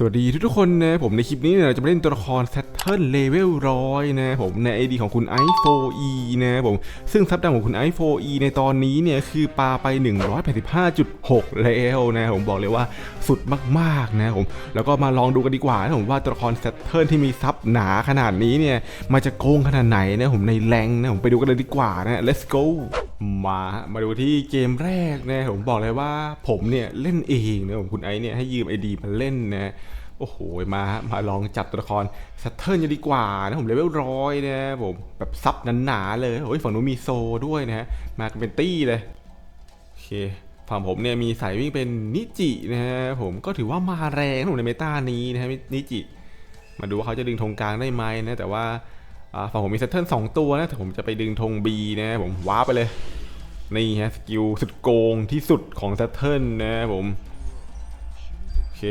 สวัสดีทุกๆคนนะผมในคลิปนี้เราจะมาเล่นตัวละคร Saturn Level ร้อยนะผมใน ID ของคุณ i4e นะผมซึ่งซับดังของคุณ i4e ในตอนนี้เนี่ยคือปาไป 185.6 แล้วนะผมบอกเลยว่าสุดมากๆนะผมแล้วก็มาลองดูกันดีกว่านะผมว่าตัวละคร Saturn ที่มีซับหนาขนาดนี้เนี่ยมันจะโกงขนาดไหนนะผมในแรงนะผมไปดูกันเลยดีกว่านะ let's go มามาดูที่เกมแรกนะผมบอกเลยว่าผมเนี่ยเล่นเองนะผมคุณไอเนี่ยให้ยืม ID มาเล่นนะ โอ้โห มามาลองจับตัวละครซัตเทิร์นจะดีกว่านะผมเลเวลร้อยนะผมแบบซับหนาๆเลยโอ้ยฝั่งนู้นมีโซด้วยนะฮะมากันเป็นตี้เลยโอเคฝั่งผมเนี่ยมีสายวิ่งเป็นนิจินะฮะผมก็ถือว่ามาแรงผมในเมตานี้นะฮะนิจิ มาดูว่าเขาจะดึงธงกลางได้ไหมนะแต่ว่าฝั่งผมมีเซตเทิลสองตัวนะแต่ผมจะไปดึงธง B นะผมว้าไปเลยนี่ฮะสกิลสุดโกงที่สุดของเซตเทิลนะผมโอเค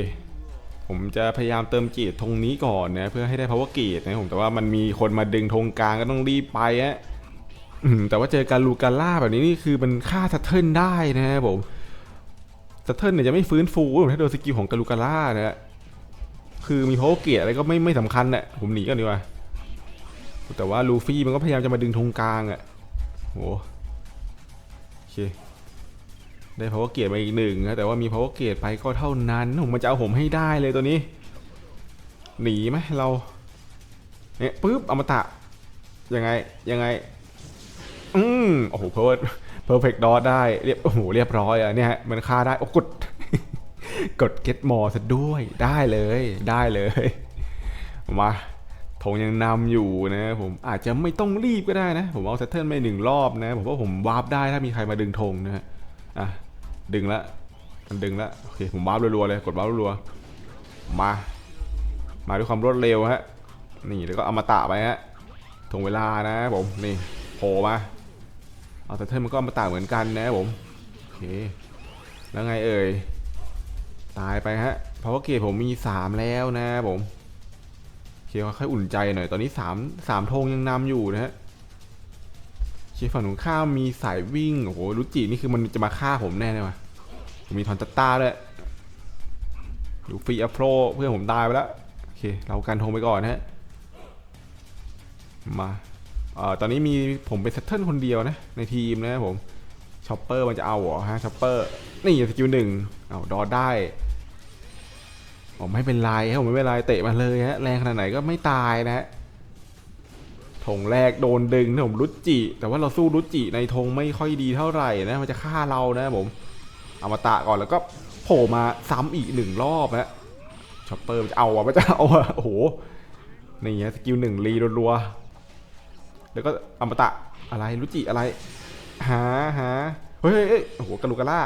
ผมจะพยายามเติมเกียรติธงนี้ก่อนนะเพื่อให้ได้ power เกียรตินะผมแต่ว่ามันมีคนมาดึงธงกลางก็ต้องรีบไปฮะแต่ว่าเจอการลูกาล่าแบบนี้นี่คือมันฆ่าเซตเทิลได้นะผมเซตเทิลเนี่ยจะไม่ฟื้นฟูถ้าโดนสกิลของการลูกาล่านะฮะคือมี power เกียร์อะไรก็ไม่ไม่สำคัญแหละผมหนีก่อนดีกว่าแต่ว่าลูฟี่มันก็พยายามจะมาดึงธงกลางอะ่ะโหโอเค ได้ power เกียร์มาอีกหนึ่งนะแต่ว่ามี power เกียรไปก็เท่านั้นผมมันจะเอาผมให้ได้เลยตัวนี้ หนีไหมเราเนี่ยปุ๊บอมตะยังไงยังไง อืมโอ้โหเพอร์เพอร์เฟกต์ดอได้เรียบโอ้โหเรียบร้อยอะเนี่ยฮะมันฆ่าได้โอ้กดกด get more ซะด้วยได้เลยได้เลยมาธงยังนำอยู่นะผมอาจจะไม่ต้องรีบก็ได้นะ ผมเอาเซตเทิลไปหนึ่งรอบนะ ผมว่าผมวาร์ปได้ถ้ามีใครมาดึงธงนะฮะอะ ดึงละมันดึงละโอเคผมวาร์ปรัวๆเลยกดวาร์ปรัวๆมา มาด้วยความรวดเร็วฮะนี่แล้วก็เอามาตะไปฮะถงเวลานะผมนี่โผล่มาเอาเซตเทิลมันก็อมาตะเหมือนกันนะผมโอเคแล้วไงเอ่ยตายไปฮะเพราะว่าเกรดผมมี3แล้วนะผมโอเคค่อยอุ่นใจหน่อยตอนนี้3 3ธงยังนำอยู่นะฮะ โอเคฝั่งหนุ่ข้ามมีสายวิ่ง โอ้โหรุจินี่คือมันจะมาฆ่าผมแน่เลยว่ะผมมีทอนตัตตาด้วยดูฟรีอัพโรเพื่อนผมตายไปแล้ว โอเค เรากันธงไปก่อนนะฮะมาเอ่อตอนนี้มีผมเป็นเซตเทิลคนเดียวนะ ในทีมนะผมชอปเปอร์มันจะเอาเหรอฮะชอปเปอร์ นี่สกิลหนึ่งเอาดอได้ผมไม่เป็นไรครับผมไม่เป็นไรเตะมาเลยฮะแรงขนาดไหนก็ไม่ตายนะฮะ ธงแรกโดนดึงนะผมรุจิ แต่ว่าเราสู้รุจิในธงไม่ค่อยดีเท่าไหร่นะมันจะฆ่าเรานะผมเอามาตะก่อนแล้วก็โผล่มาซ้ำอีกหนึ่งรอบนะชอปเปอร์จะเอาอะมันจะเอาอะโอ้โหนี่ฮะสกิลหนึ่งรีรัวๆแล้วก็อมตะอะไรรุจิอะไรหาหาเฮ้ยเฮ้ยเฮ้ยโอ้โหกาลูกาล่า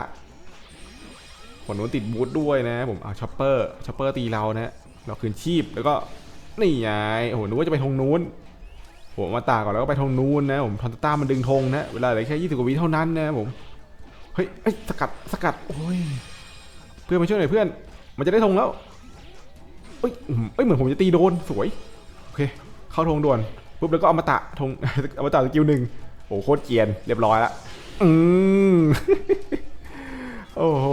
คนนู้นติดบูทด้วยนะผมเอาช็อปเปอร์ช็อปเปอร์ตีเรานะเราคืนชีพแล้วก็นี่ไงโอ้โหนึกว่าจะไปทงนู้น ผมมาตาก่อนแล้วก็ไปทงนู้นนะผมทอนต้ามันดึงธงนะเวลาเหลือแค่ยี่สิบกว่าวิเท่านั้นนะผมเฮ้ยเอ้สกัดสกัดโอ้ยเพื่อนมาช่วยหน่อยเพื่อน มันจะได้ธงแล้วเอ้ยเอ้ยเหมือนผมจะตีโดนสวยโอเคเข้าธงด่วนปุ๊บแล้วก็เอามาตะธงเอามาตะสกิลหนึ่งโอ้โหโคตรเกียนเรียบร้อยละอืมโอ้โห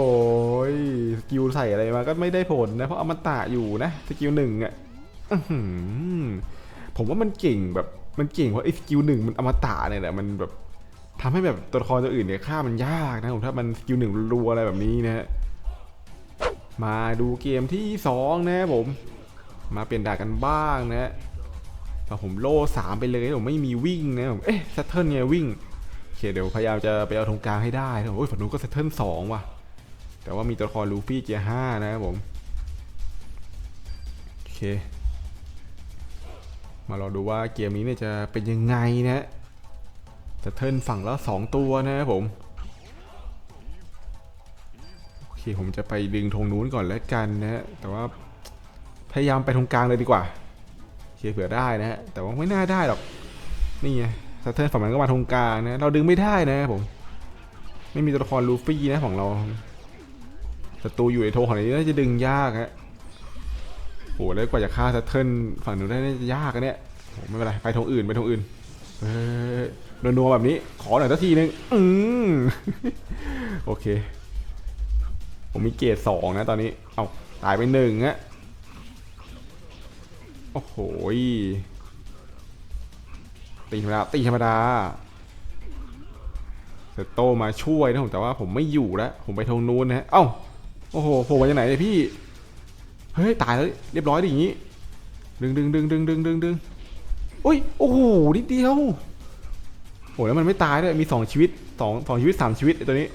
สกิลใส่อะไรมาก็ไม่ได้ผลนะเพราะอมตะอยู่นะสกิลหนึ่งอะผมว่ามันเก่งแบบ มันเก่งเพราะไอ้สกิลหนึ่งมันอมตะเนี่ยแหละมันแบบทำให้แบบตัวละครตัวอื่นเนี่ยฆ่ามันยากนะผมถ้ามันสกิลหนึ่งรัวอะไรแบบนี้นะฮะมาดูเกมที่สองนะผม มาเปลี่ยนด่ากันบ้างนะพอผมโล่สามไปเลยผมไม่มีวิ่งนะผมเอ๊ะเซตเทิลไงวิ่งโอเคเดี๋ยวพยายามจะไปเอาตรงกลางให้ได้นะโอ้ยฝั่งนู้นก็เซตเทิลสองว่ะ แต่ว่ามีตัวละครลูฟี่เจียห้านะครับผมโอเค มารอดูว่าเกมนี้เนี่ยจะเป็นยังไงนะเซตเทิลฝั่งละสองตัวนะครับผมโอเคผมจะไปดึงธงนู้นก่อนแล้วกันนะแต่ว่าพยายามไปตรงกลางเลยดีกว่าโอเคเผื่อได้นะฮะแต่ว่าไม่น่าได้หรอกนี่ไงสเตอร์ฝั่งมันก็มาทงกลางนะเราดึงไม่ได้นะครับผมไม่มีตัวละครลูฟี่นะของเราศัตรูอยู่ในโทงของนี้น่าจะดึงยากฮะ โหแล้วกว่าจะฆ่าซัตเทิลฝั่งนู้นได้น่จะยากอะเนี่ยโหไม่เป็นไรไปทงอื่นไปทงอื่นเฮ้ยนัวๆแบบนี้ขอหน่อยสักทีนึงอืมโอเค ผมมีเกรดสองนะตอนนี้เอาตายไปหนึ่งฮะโอ้โหตีธรรมดาตีธรรมดาเซตโตมาช่วยนะผมแต่ว่าผมไม่อยู่แล้ว ผมไปทงนู้นนะฮะเอ้าโอ้โหโผล่มาจากไหนเนี่ยพี่ ฮ้ยตายแล้วเรียบร้อยดิอย่างงี้ ดึงดึงดึงดึงดึงดึงดึงอุ้ยโอ้โหนิดเดียวโอ้แล้วมันไม่ตายด้วยมีสองชีวิตสองสองชีวิตสามชีวิตไอ้ตัวนี้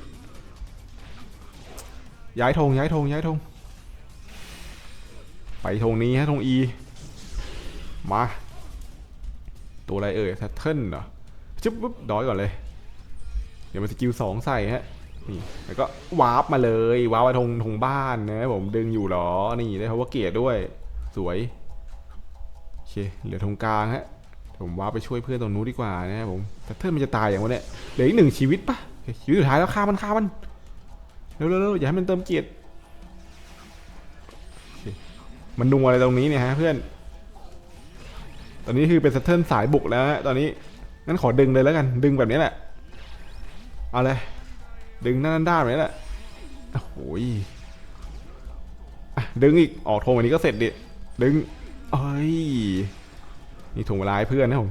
ย้ายธงย้ายธงย้ายธงไปธงนี้ฮะธงอีมาตัวอะไรเอ่ยแทเทิลเหรอจุ๊บปุ๊บดอยก่อนเลย เดี๋ยวมันสกิลสองใส่ฮะ นี่แล้วก็วาร์ปมาเลยวาร์ปมาธงธงบ้านนะผมดึงอยู่หรอ นี่ได้เพราะว่าเกียร์ด้วย สวยโอเคเหลือธงกลางฮะผมวาร์ปไปช่วยเพื่อนตรงนู้นดีกว่านะครับผมแพทเทิร์นมันจะตายอย่างวะเนี่ยเหลืออีกหนึ่งชีวิตปะชีวิตสุดท้ายแล้วฆ่ามันฆ่ามันเร็วเร็วเร็วอย่าให้มันเติมเกียรมันนัวอะไรตรงนี้เนี่ยฮะเพื่อน ตอนนี้คือเป็นแพทเทิร์นสายบุกแล้วฮะตอนนี้งั้นขอดึงเลยแล้วกัน ดึงแบบนี้แหละ เอาเลย ดึงหน้าด้านๆแบบนี้แหละโอ้โหยดึงอีก ออกทงอันนี้ก็เสร็จดิ ดึง เอ้ย นี่ถ่วงเวลาให้เพื่อนนะผม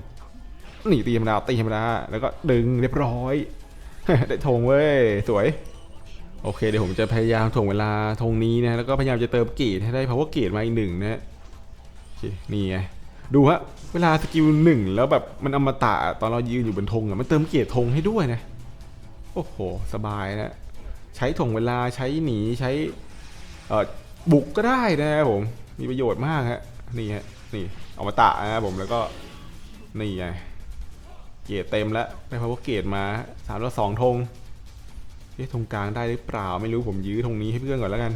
นี่ตีธรรมดาตีธรรมดา แล้วก็ดึงเรียบร้อย ได้ธงเว้ย สวย โอเค เดี๋ยวผมจะพยายามถ่วงเวลาธงนี้นะ แล้วก็พยายามจะเติมเกรดให้ได้ power เกรดมาอีกหนึ่งนะนี่ไง ดูฮะ เวลาสกิลหนึ่งแล้วแบบมันอมตะตอนเรายืนอยู่บนธงอะมันเติมเกรดธงให้ด้วยนะ โอ้โห สบายนะ ใช้ถ่วงเวลาใช้หนีใช้บุกก็ได้นะครับผม มีประโยชน์มากฮะ นี่ฮะ นี่เอามาตะนะครับผมแล้วก็ นี่ไง เกียรเต็มแล้วได้พาวเวอร์เกตมาสามแล้วสองธงเอ๊ะธงกลางได้หรือเปล่าไม่รู้ผมยื้อธงนี้ให้เพื่อนก่อนแล้วกัน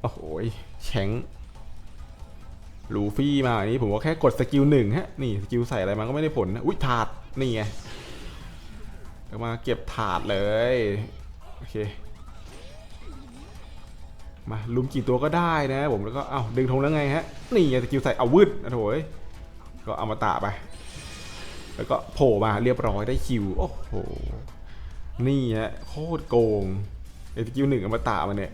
โอ้โหแข็งลูฟี่มาอันนี้ผมว่าแค่กดสกิลหนึ่งฮะ นี่สกิลใส่อะไรมันก็ไม่ได้ผลนะ อุ้ยถาด นี่ไง มาเก็บถาดเลย โอเค มาลุมกี่ตัวก็ได้นะผมแล้วก็ เอ้าดึงธงแล้วไงฮะ นี่ไงสกิลใส่เอาวืดนะโถยก็เอามาตะไป แล้วก็โผล่มาเรียบร้อยได้คิว โอ้โห นี่ฮะโคตรโกงไอ้สกิลหนึ่งเอามาตะมาเนี่ย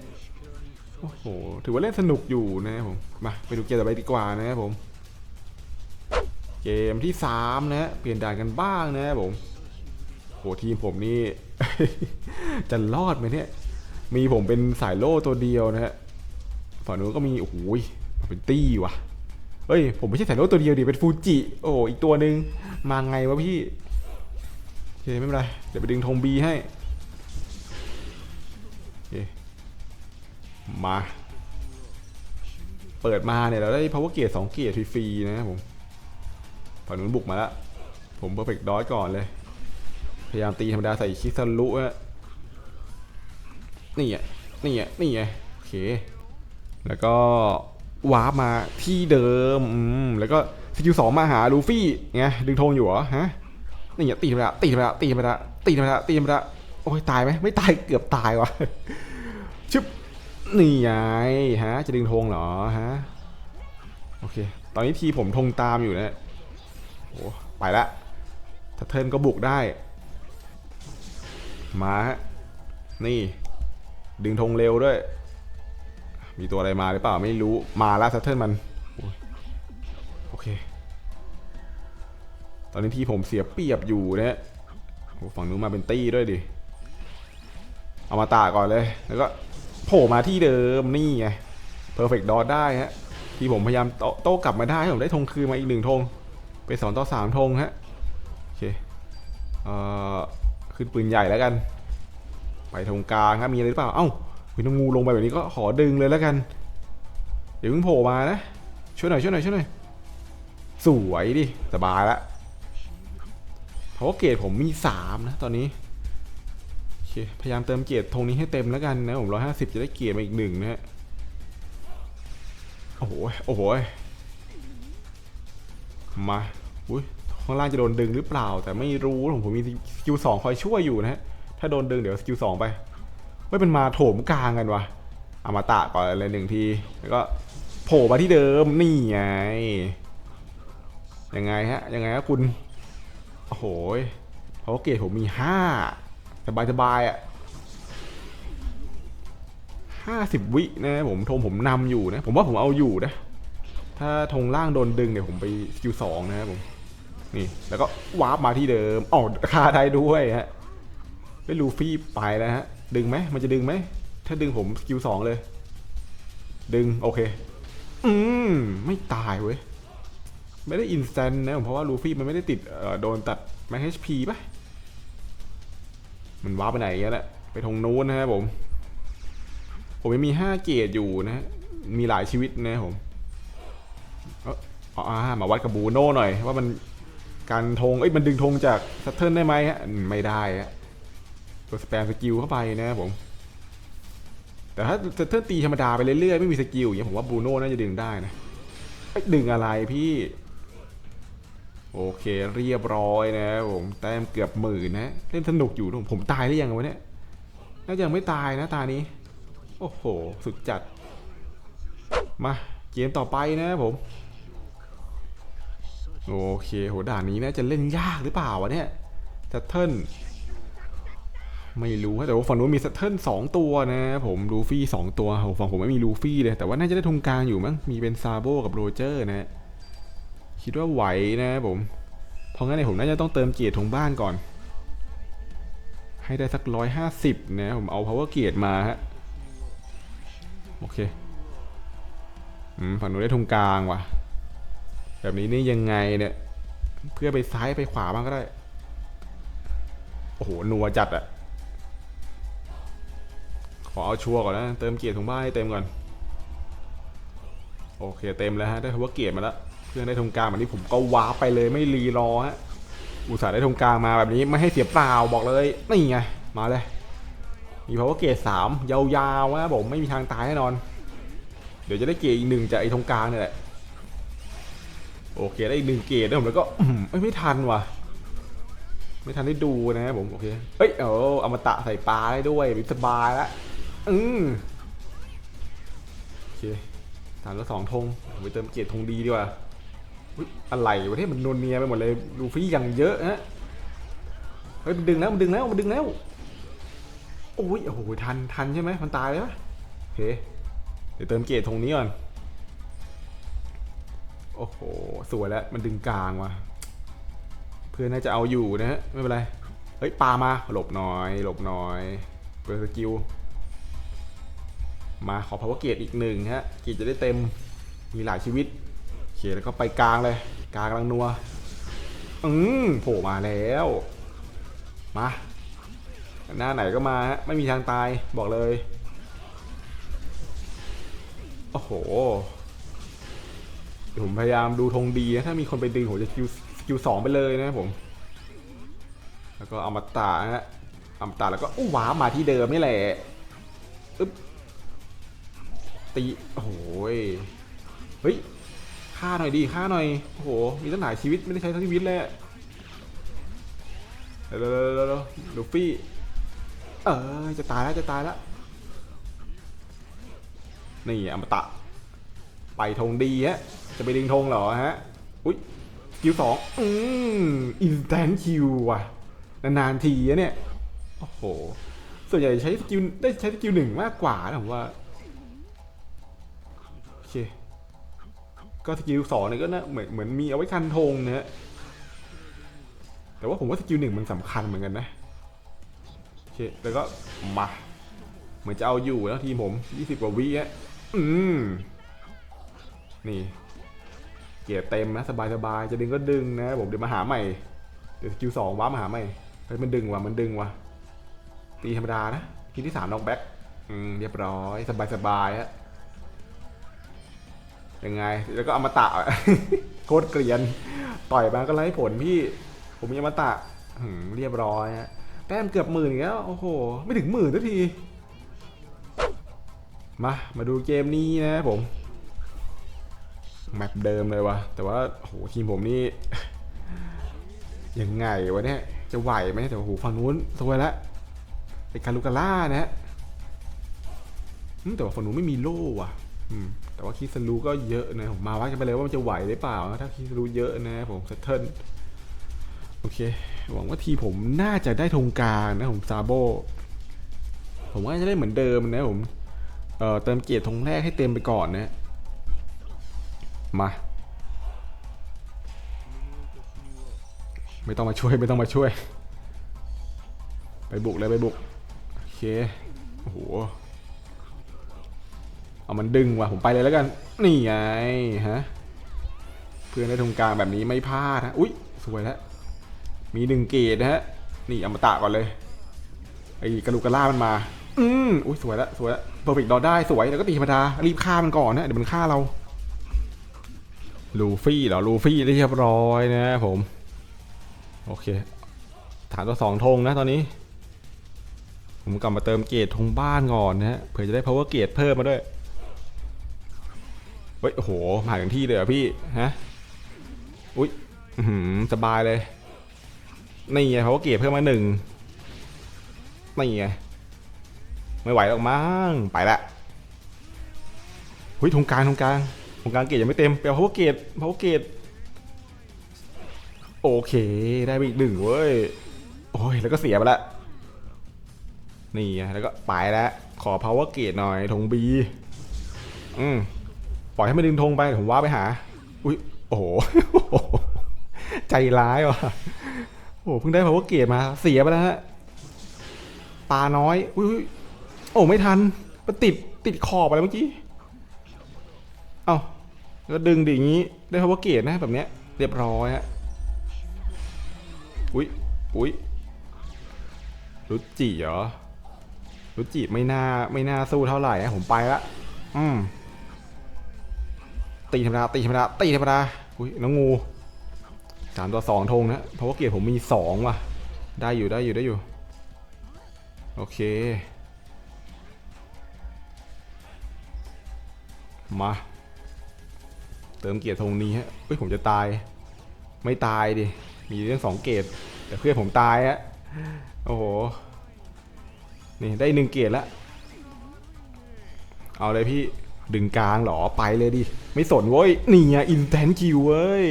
โอ้โห ถือว่าเล่นสนุกอยู่นะครับผม มาไปดูเกมต่อไปดีกว่านะครับผม เกมที่ 3 นะฮะเปลี่ยนด่านกันบ้างนะครับผม โหทีมผมนี่ จะรอดไหมเนี่ย มีผมเป็นสายโล่ตัวเดียวนะฮะฝั่งนู้นก็มีโอ้โหยเป็นตี้ว่ะเฮ้ย ผมไม่ใช่สายโล่ตัวเดียวดิเป็นฟูจิโอ้อีกตัวหนึ่งมาไงวะพี่โอเคไม่เป็นไรเดี๋ยวไปดึงธงบีให้มา เปิดมาเนี่ย เราได้ power gate 2เกียร์ฟรีๆนะครับผม ฝั่งนู้นบุกมาแล้ว ผม perfect dodge ก่อนเลย พยายามตีธรรมดาใส่คิซันรุอะนี่ไงนี่ไงนี่ไงโอเค แล้วก็วาร์ปมาที่เดิมอืมแล้วก็สกิลสองมาหาลูฟี่ไงดึงธงอยู่เหรอฮะนี่ไงตีธรรมดาตีธรรมดาตีธรรมดาตีธรรมดาตีธรรมดาโอ้ยตายไหมไม่ตายเกือบตายวะชึบนี่ไงฮะ จะดึงธงเหรอฮะโอเค ตอนนี้ทีผมธงตามอยู่นะโอ้ไปละถ้าเทิร์นก็บุกได้ มาฮะ นี่ ดึงธงเร็วด้วย มีตัวอะไรมาหรือเปล่าไม่รู้ มาแล้วซัตเทิลมัน โอเค ตอนนี้ที่ผมเสียเปรียบอยู่นะโอ้ฝั่งนู้นมาเป็นตี้ด้วยดิ เอามาตาก่อนเลย แล้วก็โผล่มาที่เดิมนี่ไง perfect dot ได้ฮะ ที่ผมพยายามโตโต้กลับมาได้ผมได้ธงคืนมาอีกหนึ่งธง ไปสองต่อสามธงฮะ โอเค เอ่อ ขึ้นปืนใหญ่แล้วกัน ไปตรงกลางครับมีอะไรหรือเปล่า เอ้าคุณงูลงไปแบบนี้ก็ขอดึงเลยแล้วกัน เดี๋ยวเพิ่งโผล่มานะ ช่วยหน่อยช่วยหน่อยช่วยหน่อย สวยดิ สบายละเพราะว่าเกรดผมมีสามนะตอนนี้พยายามเติมเกรดธงนี้ให้เต็มแล้วกันนะผมร้อยห้าสิบจะได้เกรดมาอีกหนึ่งนะฮะ โอ้โห โอ้โห มา อุ้ย ข้างล่างจะโดนดึงหรือเปล่า แต่ไม่รู้ผมผมมีสกิลสองคอยช่วยอยู่นะฮะถ้าโดนดึงเดี๋ยวสกิลสองไปไม่เป็นมาโถมกลางกันวะเอามาตะก่อนเลยหนึ่งทีแล้วก็โผล่มาที่เดิมนี่ไงยังไงฮะยังไงฮะคุณโอ้โหเพราะว่าเกรดผมมีห้าสบายสบายอะห้าสิบวินะผมโทมผมนำอยู่นะ ผมว่าผมเอาอยู่นะ ถ้าธงล่างโดนดึงเนี่ยผมไปสกิลสองนะครับผม นี่ แล้วก็วาร์ปมาที่เดิมอ๋อคาได้ด้วยฮะไม่ลูฟี่ไปแล้วฮะ ดึงไหมมันจะดึงไหม ถ้าดึงผมสกิลสองเลย ดึง โอเค อืม ไม่ตายเว้ย ไม่ได้อินสแตนนะผมเพราะว่าลูฟี่มันไม่ได้ติดโดนตัดแม็ก HP ป่ะ มันวาร์ปไปไหนกันอะไปทงนู้นนะครับผม ผมยังมีห้าเกตอยู่นะฮะ มีหลายชีวิตนะผม เอ้ออาอ่ามาวัดกับบูโน่หน่อย ว่ามัน การธงเอ้ยมันดึงธงจากซัตเทิลได้ไหมฮะไม่ได้ฮะตัวสแปมสกิลเข้าไปนะครับผม แต่ถ้าซัตเทิลตีธรรมดาไปเรื่อยๆ ไม่มีสกิลอย่างผมว่าบูโน่น่าจะดึงได้นะเอ้ยดึงอะไรพี่ โอเคเรียบร้อยนะผมแต้มเกือบหมื่นนะเล่นสนุกอยู่นะผมตายหรือยังวะเนี่ยน่าจะยังไม่ตายนะตานี้ โอ้โห สุดจัด มา เกมต่อไปนะผม โอเคโหด่านนี้น่าจะเล่นยากหรือเปล่าวะเนี่ยซัตเทิลไม่รู้แต่ว่าฝั่งนู้นมีซัตเทิลสองตัวนะ ผมลูฟี่สองตัวโหฝั่งผมไม่มีลูฟี่เลยแต่ว่าน่าจะได้ทุงกลางอยู่มั้งมีเป็นซาโบกับโรเจอร์นะคิดว่าไหวนะผมเพราะงั้นเนี่ยผมน่าจะต้องเติมเกียรติของบ้านก่อน ให้ได้สักร้อยห้าสิบนะผมเอา power เกียรติมาฮะโอเคฝั่งนู้นได้ตรงกลางว่ะ แบบนี้นี่ยังไงเนี่ย เพื่อไปซ้ายไปขวาบ้างก็ได้ โอ้โหนัวจัดอะขอเอาชัวร์ก่อนนะ เติมเกียร์ถุงบ้านให้เต็มก่อน โอเคเต็มแล้วฮะ ได้ทัวเกียร์มาแล้ว เพื่อนได้ตรงกลางแบบนี้ผมก็ว้าไปเลยไม่รีรอฮะ อุตส่าห์ได้ตรงกลางมาแบบนี้ไม่ให้เสียเปล่าบอกเลย นี่ไง มาเลย มีพาวเวอร์เกียรดสามยาวๆนะผมไม่มีทางตายแน่นอน เดี๋ยวจะได้เกียรดอีกหนึ่งจากไอ้ตรงกลางนี่แหละ โอเคได้อีกหนึ่งเกรดนะผมแล้วก็ไม่ทันว่ะ ไม่ทันได้ดูนะครับผมโอเคเอ้ยเอออมตะใส่ปลาได้ด้วยสบายแล้วอืมโอเคทานแล้วสองธงผมไปเติมเกรดธงดีดีกว่าอุ๊ยอะไรวะเนี่ยมันนวลเนียไปหมดเลยลูฟี่อย่างเยอะฮะเฮ้ยมันดึงแล้วมันดึงแล้วมันดึงแล้วโอ้ยโอ้โหทันทันใช่ไหมมันตายแล้วโอเคเดี๋ยวเติมเกรดตรงนี้ก่อน โอ้โห สวยแล้ว มันดึงกลางว่ะ เพื่อนน่าจะเอาอยู่นะฮะ ไม่เป็นไร เฮ้ยปามา หลบหน่อย หลบหน่อยเปิดสกิล มาขอพาวเวอร์เกตอีกหนึ่งฮะ เกตจะได้เต็ม มีหลายชีวิตโอเคแล้วก็ไปกลางเลย กลางกำลังนัว อืมโผล่มาแล้ว มา หน้าไหนก็มาฮะ ไม่มีทางตาย บอกเลย โอ้โห ผมพยายามดูธงดีนะถ้ามีคนไปดึงผมจะคิวคิวสองไปเลยนะครับผม แล้วก็อมตาฮะอมตาแล้วก็อู้ว้ามาที่เดิมนี่แหละอึ๊บตีโอ้โหยเฮ้ยฆ่าหน่อยดีฆ่าหน่อยโอ้โหมีตั้งหลายชีวิตไม่ได้ใช้ทั้งชีวิตเลยเร็วเร็วเร็วเร็วลูฟี่เออจะตายแล้วจะตายแล้วนี่อมตะ ไปธงดีฮะ จะไปดึงธงเหรอฮะ อุ้ยคิวสองอืมอินสแตนคิวว่ะ นานๆทีอะเนี่ย โอ้โห ส่วนใหญ่ใช้สกิลได้ใช้สกิลหนึ่งมากกว่านะผมว่า โอเค ก็สกิลสองเนี่ยก็นะเหมือนเหมือนมีเอาไว้คันธงนะฮะ แต่ว่าผมว่าสกิลหนึ่งมันสำคัญเหมือนกันนะ โอเค แล้วก็มา เหมือนจะเอาอยู่แล้วทีมผม 20 กว่าวิฮะ อืม นี่เกียร์เต็มนะสบายสบายๆจะดึงก็ดึงนะผมเดี๋ยวมาหาใหม่เดี๋ยวคิวสองว้ามาหาใหม่เฮ้ยมันดึงว่ะมันดึงว่ะตีธรรมดานะทีที่สามน็อกแบ็กอืมเรียบร้อยสบายสบายๆฮะยังไง แล้วก็อมตะโคตรเกลียน ต่อยมาก็ไล่ผลพี่ ผมยังอมตะเรียบร้อยฮะแต้มเกือบหมื่นแล้ว โอ้โห ไม่ถึงหมื่นสักที มา มาดูเกมนี้นะผม แมปเดิมเลยวะแต่ว่าโหทีมผมนี่ยังไงวะเนี่ยจะไหวไหมแต่ว่าโอ้โหฝั่งนู้นสวยละไอ้คารุกาล่านะฮะแต่ว่าฝั่งนู้นไม่มีโล่ว่ะแต่ว่าคิสรูก็เยอะนะผมมาวัดกันไปเลยว่ามันจะไหวหรือเปล่าถ้าคิสรูเยอะนะผมเซตเทิลโอเค หวังว่าทีผมน่าจะได้ธงกลางนะผมซาโบผมว่าจะได้เหมือนเดิมนะผมเเติมเกียรติธงแรกให้เต็มไปก่อนนะ มา ไม่ต้องมาช่วยไม่ต้องมาช่วย ไปบุกเลยไปบุก โอเค โอ้โห เอามันดึงว่ะผมไปเลยแล้วกัน นี่ไงฮะ เพื่อนได้ตรงกลางแบบนี้ไม่พลาดฮะ อุ้ยสวยแล้ว มีหนึ่งเกตนะฮะ นี่อมตะก่อนเลย ไอ้กระดูกกระล่ามันมาอืมอุ้ยสวยแล้วสวยแล้วเพอร์เฟกต์ดอได้สวยแล้วก็ตีธรรมดา รีบฆ่ามันก่อนนะเดี๋ยวมันฆ่าเรา ลูฟี่เหรอลูฟี่เรียบร้อยนะผม โอเค ฐานตัวสองธงนะตอนนี้ ผมกลับมาเติมเกตธงบ้านก่อนนะเผื่อจะได้ power เกตเพิ่มมาด้วยเฮ้ยโหมาถึงที่เลยเหรอพี่ฮะอุ้ยหือสบายเลยนี่ไง power เกตเพิ่มมาหนึ่งนี่ไงไม่ไหวหรอกมั้งไปละหุ้ยธงกลางธงกลาง ธงกลางเกตยังไม่เต็มไปเอา power เกต power เกตโอเคได้ไปอีกหนึ่งเว้ยโอ้ยแล้วก็เสียไปละนี่แล้วก็ไปแล้วขอ power gate หน่อยธงบีอืมปล่อยให้มันดึงธงไปผมว่าไปหา อุ้ยโอ้โหใจร้ายว่ะโอ้โหเพิ่งได้ power gate มาเสียไปแล้วฮะปลาน้อยอุ้ยโอ้ไม่ทันมันติดติดขอบอะไรเมื่อกี้ ก็ดึงดิอย่างงี้ได้ power gate นะแบบเนี้ยเรียบร้อยฮะอุ้ยอุ้ยรุจิเหรอรุจิไม่น่าไม่น่าสู้เท่าไหร่นะผมไปละอืมตีธรรมดาตีธรรมดาตีธรรมดาอุ้ยน้องงูสามต่อสองธงนะเพราะว่าเกียร์ผมมีสองว่ะ ได้อยู่ได้อยู่ได้อยู่ โอเค มา เติมเกียร์ธงนี้ฮะเฮ้ยผมจะตาย ไม่ตายดิ มีเรื่องสองเกตแต่เพื่อนผมตายฮะ โอ้โห นี่ได้หนึ่งเกตแล้วเอาเลยพี่ดึงกลางหรอไปเลยดิ ไม่สนเว้ย นี่ไงอินแทนคิวเว้ย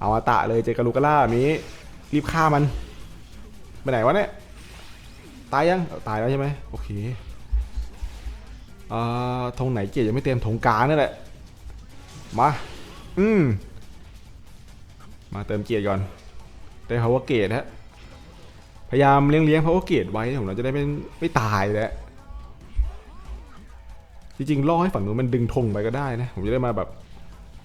เอามาตะเลยเจกาลูกาล่าแบบนี้ รีบฆ่ามัน ไปไหนวะเนี่ย ตายยัง ตายแล้วใช่ไหมโอเคอ่าธงไหนเกตยังไม่เต็มธงกลางนั่นแหละ มา อืม มาเติมเกียร์ก่อนได้ power gate ฮะ พยายามเลี้ยงเลี้ยง power gate ไว้ผมเราจะได้ไม่ไม่ตายแล้วจริงๆล่อให้ฝั่งนู้นมันดึงธงไปก็ได้นะ ผมจะได้มาแบบ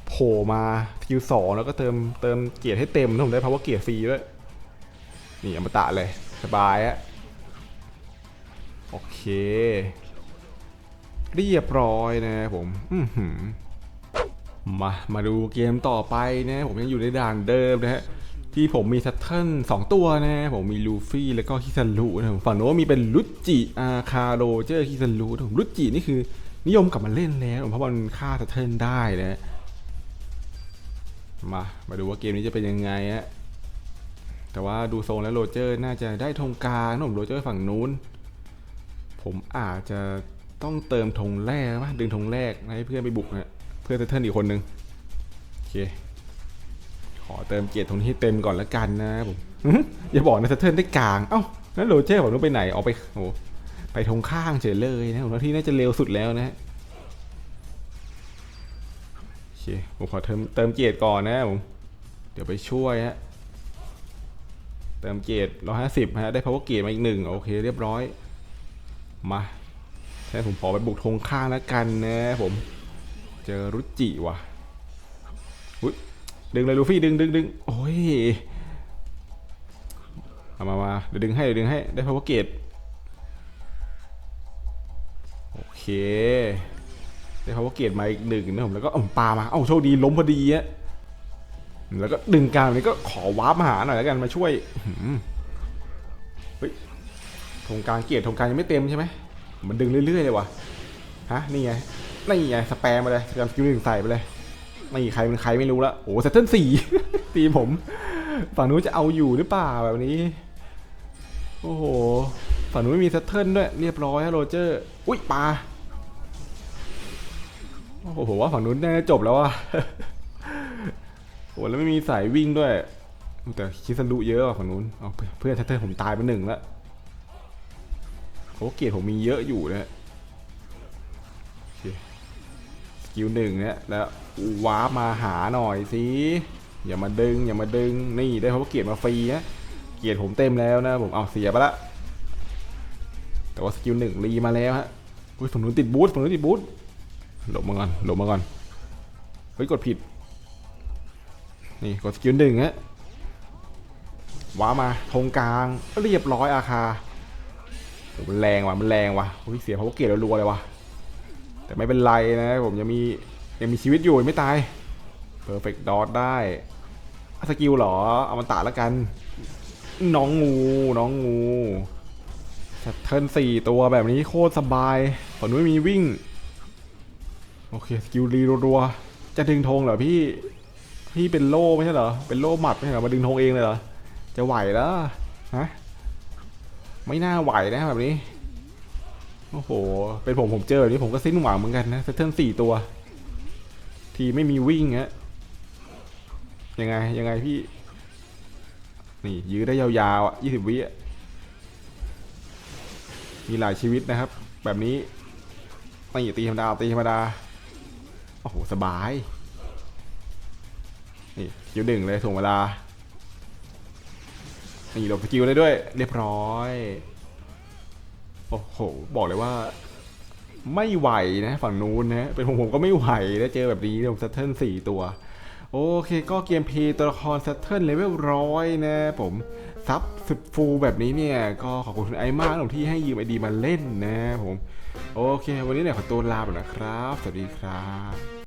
โผล่มาคิวสองแล้วก็เติมเติมเกียร์ให้เต็มแล้วผมได้ power gate ฟรีด้วย นี่อมตะเลยสบายฮะ โอเค เรียบร้อยนะผม อือหือ มา มาดูเกมต่อไปนะผมยังอยู่ในด่านเดิมนะฮะที่ผมมีทัตเทิลสองตัวนะผมมีลูฟี่แล้วก็คิซันรุนะผมฝั่งโน้นมีเป็นลุจิอาคาโรเจอร์คิซันรุผมลุจินี่คือนิยมกลับมาเล่นแล้วเพราะมันฆ่าทัตเทิลได้นะมา มาดูว่าเกมนี้จะเป็นยังไงฮะแต่ว่าดูทรงแล้วโรเจอร์น่าจะได้ธงกลางนะผมโรเจอร์ฝั่งนู้น ผมอาจจะต้องเติมธงแรกป่ะดึงธงแรกให้เพื่อนไปบุกนะ เพื่อนเทิร์นอีกคนนึงโอเคขอเติมเกียรติตรงนี้ให้เต็มก่อนละกันนะผมอย่าบอกนะเทิร์นได้กลางเอ้าแล้วโรเจอร์ผมต้องไปไหนออกไปโอ้ไปทงข้างเฉยเลยนะผมว่าที่น่าจะเร็วสุดแล้วนะโอเคผมขอเติมเติมเกียรติก่อนนะผมเดี๋ยวไปช่วยฮะเติมเกียรติร้อยห้าสิบฮะได้ power เกียรติมาอีกหนึ่งโอเคเรียบร้อยมาแค่ผมขอไปบุกธงข้างแล้วกันนะผม เจอรุจิว่ะอุ้ยดึงเลยลูฟี่ดึงดึงดึงโอ้ยเอามามาเดี๋ยวดึงให้เดี๋ยวดึงให้ได้พาวเวอร์เกตโอเคได้พาวเวอร์เกตมาอีกหนึ่งนะผมแล้วก็อ่อมปามาเอ้าโชคดีล้มพอดีอะแล้วก็ดึงกลางนี้ก็ขอวาร์ปมาหาหน่อยแล้วกันมาช่วยเฮ้ยธงกลางเกียรติธงกลางยังไม่เต็มใช่ไหมมันดึงเรื่อยๆเลยว่ะฮะนี่ไง นี่ไงสแปมมาเลยสแปมสกิลหนึ่งใส่ไปเลยไม่ใครเป็นใครไม่รู้ละโอ้เซตเทิลสี่ตีผม ฝั่งนู้นจะเอาอยู่หรือเปล่าแบบนี้ โอ้โห ฝั่งนู้นไม่มีเซตเทิลด้วย เรียบร้อยฮะโรเจอร์ อุ้ยปลาโอ้โหผมว่าฝั่งนู้นน่าจะจบแล้วอะโอ้แล้วไม่มีสายวิ่งด้วย แต่คิดสันดุเยอะอะฝั่งนู้นเอาเพื่อนเซตเทิลผมตายไปหนึ่งล้วโอ้เกียรติผมมีเยอะอยู่นะ กิลหนึ่งเนี่ยแล้ววาร์ปมาหาหน่อยสิอย่ามาดึงอย่ามาดึงนี่ได้เพราะเกียรติมาฟรีนะเกียรติผมเต็มแล้วนะผมเอาเสียไปละแต่ว่าสกิลหนึ่งรีมาแล้วฮะอุ้ยฝั่งนู้นติดบูทฝั่งนู้นติดบูทหลบมาก่อนหลบมาก่อนเฮ้ยกดผิด นี่กดสกิลหนึ่งฮะว้ามาธงกลางเรียบร้อยอาคามันแรงว่ะมันแรงว่ะอุ้ยเสียเพราะว่าเกียรติรัวเลยว่ะ แต่ไม่เป็นไรนะผมยังมียังมีชีวิตอยู่ไม่ตาย Perfect Dot ได้สกิลหรอเอามันตาละกัน น้องงูน้องงูเทิร์นสี่ตัวแบบนี้โคตรสบายฝั่งนู้นไม่มีวิ่ง โอเคสกิลรีรัวๆจะดึงธงเหรอพี่ พี่เป็นโล่ไม่ใช่เหรอ เป็นโล่หมัดไม่ใช่เหรอมาดึงธงเองเลยเหรอ จะไหวแล้วฮะไม่น่าไหวนะแบบนี้ โอ้โห เป็นผมผมเจอแบบนี้ผมก็สิ้นหวังเหมือนกันนะเซตเทิร์สี่ตัว ทีไม่มีวิ่งฮะยังไง ยังไงพี่ นี่ ยื้อได้ยาวๆอะยี่สิบวิอะมีหลายชีวิตนะครับ แบบนี้ไม่ตีธรรมดาตีธรรมดา โอ้โห สบาย นี่คิวหนึ่งเลยถ่วงเวลา นี่หลบสกิลได้ด้วย เรียบร้อย โอ้โห บอกเลยว่า ไม่ไหวนะฝั่งนู้นนะเป็นผมผมก็ไม่ไหวแล้วเจอแบบนี้ผมเซตเทิลสี่ตัว โอเคก็เกมเพย์ตัวละครเซตเทิลเลเวลร้อยนะผมซับสุดฟูลแบบนี้เนี่ย ก็ขอบคุณไอซ์มากที่ให้ยืมไอดีมาเล่นนะผม โอเค วันนี้เนี่ยขอตัวลาไปนะครับ สวัสดีครับ